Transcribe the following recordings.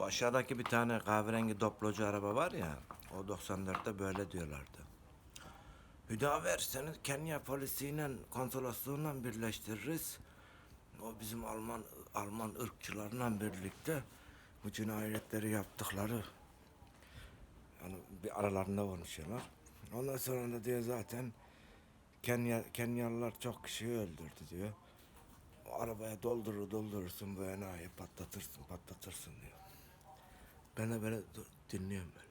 Bu aşağıdaki bir tane kahverengi doplocu araba var ya. O 94'te böyle diyorlardı. Hüdaver seni Kenya polisiyle konsolosluğuyla birleştiririz. O bizim Alman Alman ırkçılarla birlikte bu cinayetleri yaptıkları yani bir aralarında konuşuyorlar. Ondan sonra da diyor zaten Kenya Kenyalılar çok kişiyi öldürdü diyor. O arabaya doldurur doldurursun bu enayi patlatırsın patlatırsın diyor. Ben de böyle dinliyorum böyle.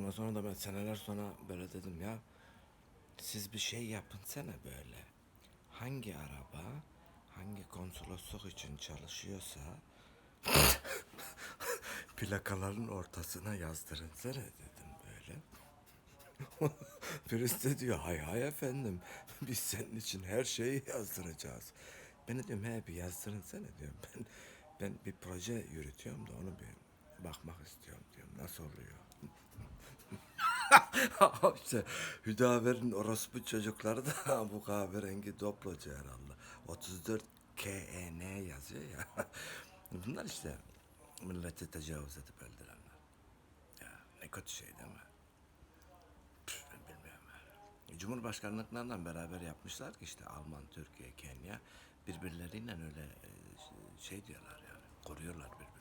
Ondan sonra da ben seneler sonra böyle dedim ya siz bir şey yapın sene böyle. Hangi araba hangi konsolosluk için çalışıyorsa plakaların ortasına yazdırın sene dedim böyle. Birisi de diyor hay hay efendim biz senin için her şeyi yazdıracağız. Ben de diyorum he bir yazdırın sene diyorum. Ben, ben bir proje yürütüyorum da onu bir bakmak istiyorum diyorum. Nasıl oluyor? işte Hüdaver'in orospu çocukları da bu kahverengi doplocu herhalde. 34 KEN yazıyor ya. Bunlar işte milleti tecavüz edip öldürenler. Ya ne kötü şey değil mi? Püf, ben bilmiyorum yani. Cumhurbaşkanlıklarından beraber yapmışlar ki işte Alman, Türkiye, Kenya birbirleriyle öyle e, şey diyorlar Corrió la advertencia.